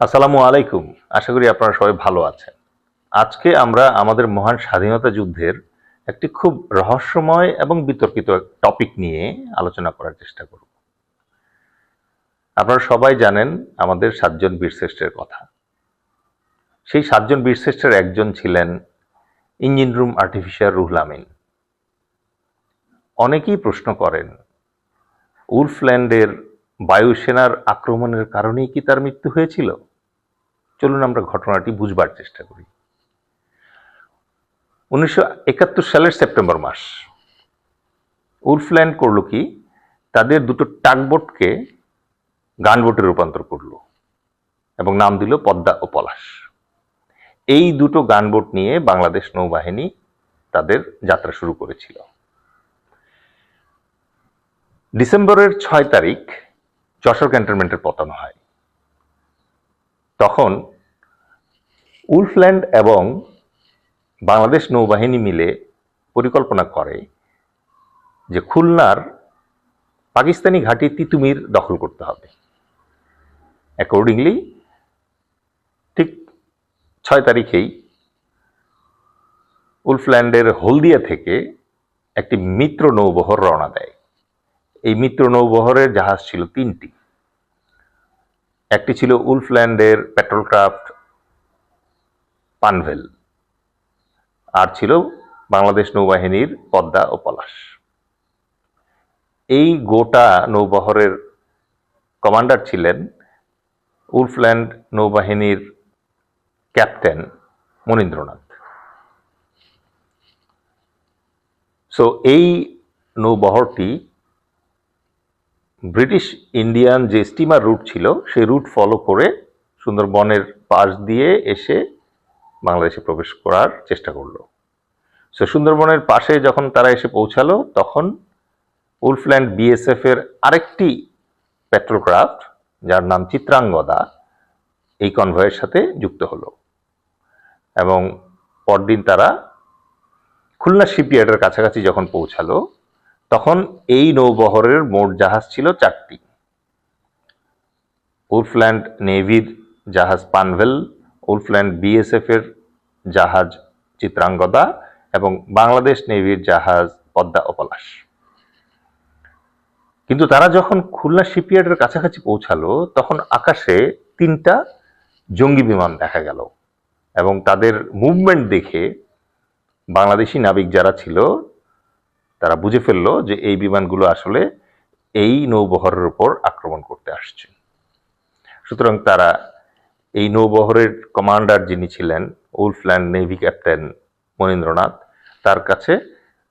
আসসালামু আলাইকুম। আশা করি আপনারা সবাই ভালো আছেন। আজকে আমরা আমাদের মহান স্বাধীনতা যুদ্ধের একটি খুব রহস্যময় এবং বিতর্কিত টপিক নিয়ে আলোচনা করার চেষ্টা করব। আপনারা সবাই জানেন আমাদের সাতজন বীরশ্রেষ্ঠের কথা। সেই সাতজন বীরশ্রেষ্ঠের একজন ছিলেন ইঞ্জিন রুম আর্টিফিশিয়াল আমিন। অনেকেই প্রশ্ন করেন, উলফল্যান্ডের বায়ুসেনার আক্রমণের কারণেই কি তার মৃত্যু হয়েছিল? চলুন আমরা ঘটনাটি বুঝবার চেষ্টা করি। উনিশশো একাত্তর সালের সেপ্টেম্বর মাস। উলফল্যান্ড করল কি? তাদের দুটো টাকবোটকে গানবোটে রূপান্তর করল এবং নাম দিল পদ্মা ও পলাশ। এই দুটো গানবোট নিয়ে বাংলাদেশ নৌবাহিনী তাদের যাত্রা শুরু করেছিল। ডিসেম্বরের ছয় তারিখ যশোর ক্যান্টনমেন্টের পতন হয়। তখন উলফল্যান্ড এবং বাংলাদেশ নৌবাহিনী মিলে পরিকল্পনা করে যে খুলনার পাকিস্তানি ঘাঁটি তিতুমির দখল করতে হবে। অ্যাকর্ডিংলি ঠিক ছয় তারিখেই উলফল্যান্ডের হলদিয়া থেকে একটি মিত্র নৌবহর রওনা দেয়। এই মিত্র নৌবহরের জাহাজ ছিল তিনটি। একটি ছিল উলফল্যান্ডের পেট্রোলক্রাফট পানভেল। আর ছিল বাংলাদেশ নৌবাহিনীর পদ্মা ও পলাশ। এই গোটা নৌবহরের কমান্ডার ছিলেন উলফল্যান্ড নৌবাহিনীর ক্যাপ্টেন মনীন্দ্রনাথ। সো এই নৌবহরটি ব্রিটিশ ইন্ডিয়ান যে স্টিমার রুট ছিল, সেই রুট ফলো করে সুন্দরবনের পাশ দিয়ে এসে বাংলাদেশে প্রবেশ করার চেষ্টা করল। সো সুন্দরবনের পাশে যখন তারা এসে পৌঁছালো, তখন উলফল্যান্ড বিএসএফ এর আরেকটি পেট্রোক্রাফট, যার নাম চিত্রাঙ্গদা, এই কনভয়ের সাথে যুক্ত হলো। এবং পরদিন তারা খুলনা শিপইয়ার্ডের কাছাকাছি যখন পৌঁছালো, তখন এই নৌবহরের মোট জাহাজ ছিল চারটি। উলফল্যান্ড নেভির জাহাজ পানভেল উলফল্যান্ড বিএসএফ এর জাহাজ চিত্রাঙ্গদা এবং বাংলাদেশ নেভির জাহাজ পদ্মা অপলাশ। কিন্তু তারা যখন খুলনা শিপইয়ার্ডের কাছাকাছি পৌঁছালো, তখন আকাশে তিনটা জঙ্গি বিমান দেখা গেল এবং তাদের মুভমেন্ট দেখে বাংলাদেশি নাবিক যারা ছিল, তারা বুঝে ফেলল যে এই বিমানগুলো আসলে এই নৌবহরের উপর আক্রমণ করতে আসছে। সুতরাং তারা এই নৌবহরের কমান্ডার যিনি ছিলেন, উলফল্যান্ড নেভি ক্যাপ্টেন মনীন্দ্রনাথ, তার কাছে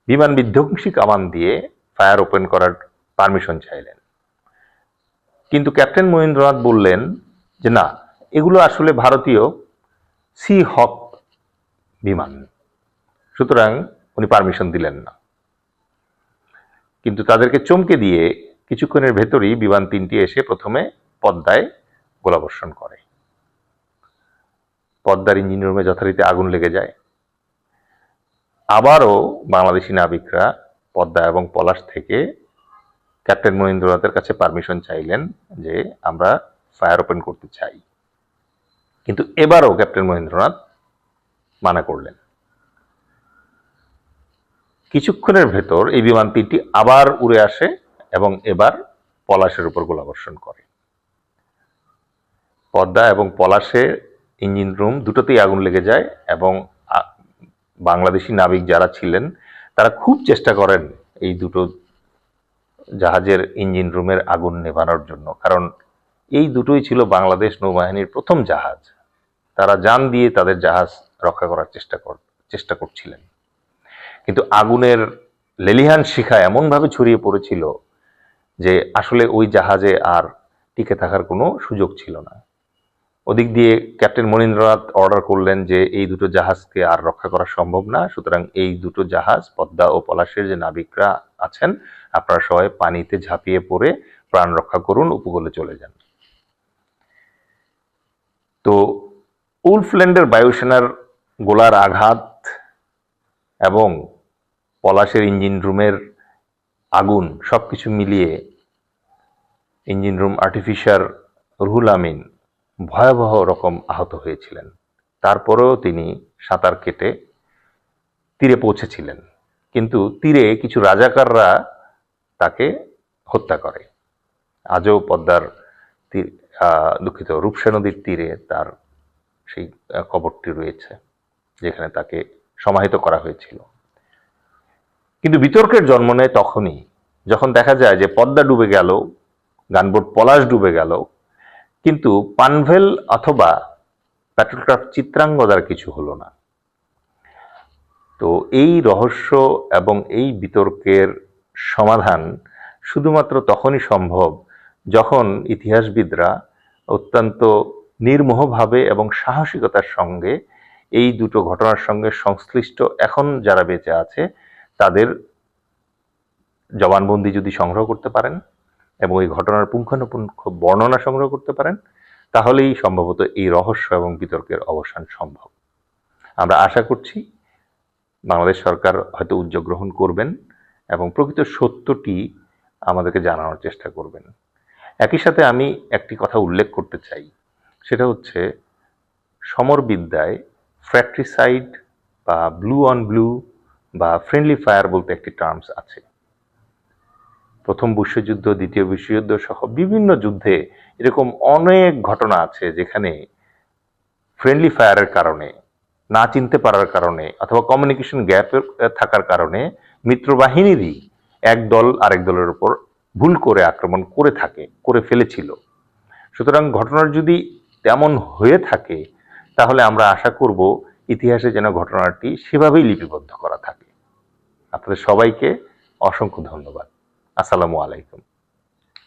বিমান বিধ্বংসী কামান দিয়ে ফায়ার ওপেন করার পারমিশন চাইলেন। কিন্তু ক্যাপ্টেন মনীন্দ্রনাথ বললেন যে, না, এগুলো আসলে ভারতীয় সি হক বিমান। সুতরাং উনি পারমিশন দিলেন না। কিন্তু তাদেরকে চমকে দিয়ে কিছুক্ষণের ভেতরই বিমান তিনটি এসে প্রথমে পদ্মায় গোলাবর্ষণ করে। পদ্মার ইঞ্জিন রুমে যথারীতি আগুন লেগে যায়। আবারও বাংলাদেশি নাবিকরা পদ্মা এবং পলাশ থেকে ক্যাপ্টেন মনীন্দ্রনাথের কাছে পারমিশন চাইলেন যে আমরা ফায়ার ওপেন করতে চাই। কিন্তু এবারও ক্যাপ্টেন মহেন্দ্রনাথ মানা করলেন। কিছুক্ষণের ভেতর এই বিমান তিনটি আবার উড়ে আসে এবং এবার পলাশের উপর গোলাবর্ষণ করে। পদ্মা এবং পলাশে ইঞ্জিন রুম, দুটোতেই আগুন লেগে যায় এবং বাংলাদেশি নাবিক যারা ছিলেন, তারা খুব চেষ্টা করেন এই দুটো জাহাজের ইঞ্জিন রুমের আগুন নেভানোর জন্য। কারণ এই দুটোই ছিল বাংলাদেশ নৌবাহিনীর প্রথম জাহাজ। তারা যান দিয়ে তাদের জাহাজ রক্ষা করার চেষ্টা কর, চেষ্টা করছিলেন। কিন্তু আগুনের লেলিহান শিখা এমনভাবে ছড়িয়ে পড়েছিল যে আসলে ওই জাহাজে আর টিকে থাকার কোনো সুযোগ ছিল না। ওদিক দিয়ে ক্যাপ্টেন মনীন্দ্রনাথ অর্ডার করলেন যে এই দুটো জাহাজকে আর রক্ষা করা সম্ভব না, সুতরাং এই দুটো জাহাজ, পদ্মা ও পলাশের যে নাবিকরা আছেন, আপনারা সবাই পানিতে ঝাঁপিয়ে পড়ে প্রাণ রক্ষা করুন, উপকূলে চলে যান। তো উলফল্যান্ডের বায়ুসেনার গোলার আঘাত এবং পলাশের ইঞ্জিন রুমের আগুন সব কিছু মিলিয়ে engine room artificial Ruhul Amin ভয়াবহ রকম আহত হয়েছিলেন। তারপরেও তিনি সাঁতার কেটে তীরে পৌঁছেছিলেন। কিন্তু তীরে কিছু রাজাকাররা তাকে হত্যা করে। আজও পদ্মার তীর দুঃখিত, রূপসা নদীর তীরে তার সেই কবরটি রয়েছে, যেখানে তাকে সমাহিত করা হয়েছিল। কিন্তু বিতর্কের জন্ম নেয় তখনই, যখন দেখা যায় যে পদ্মা ডুবে গেল, গানবোট পলাশ ডুবে গেল কিন্তু পানভেল অথবা পেট্রোলক্রাফট চিত্রাঙ্গদার কিছু হলো না। তো এই রহস্য এবং এই বিতর্কের সমাধান শুধুমাত্র তখনই সম্ভব যখন ইতিহাসবিদরা অত্যন্ত নির্মোহভাবে এবং সাহসিকতার সঙ্গে এই দুটো ঘটনার সঙ্গে সংশ্লিষ্ট এখন যারা বেঁচে আছে, তাদের জবানবন্দি যদি সংগ্রহ করতে পারেন। এবং এই ঘটনার পুঙ্খানুপুঙ্খ বর্ণনা সংগ্রহ করতে পারেন, তাহলেই সম্ভবত এই রহস্য এবং বিতর্কের অবসান সম্ভব। আমরা আশা করছি বাংলাদেশ সরকার হয়তো উদ্যোগ গ্রহণ করবেন এবং প্রকৃত সত্যটি আমাদেরকে জানানোর চেষ্টা করবেন। একই সাথে আমি একটি কথা উল্লেখ করতে চাই, সেটা হচ্ছে সমরবিদ্যায় ফ্র্যাক্ট্রিসাইড বা ব্লু অন ব্লু বা ফ্রেন্ডলি ফায়ার বলতে একটি টার্মস আছে। প্রথম বিশ্বযুদ্ধ, দ্বিতীয় বিশ্বযুদ্ধ সহ বিভিন্ন যুদ্ধে এরকম অনেক ঘটনা আছে যেখানে ফ্রেন্ডলি ফায়ারের কারণে, না চিনতে পারার কারণে অথবা কমিউনিকেশন গ্যাপ থাকার কারণে মিত্রবাহিনীরই এক দল আরেক দলের উপর ভুল করে আক্রমণ করে থাকে, করে ফেলেছিল। সুতরাং ঘটনার যদি তেমন হয়ে থাকে, তাহলে আমরা আশা করব ইতিহাসে যেন ঘটনাটি সেভাবেই লিপিবদ্ধ করা থাকে। আপনাদের সবাইকে অসংখ্য ধন্যবাদ। আসসালামু আলাইকুম।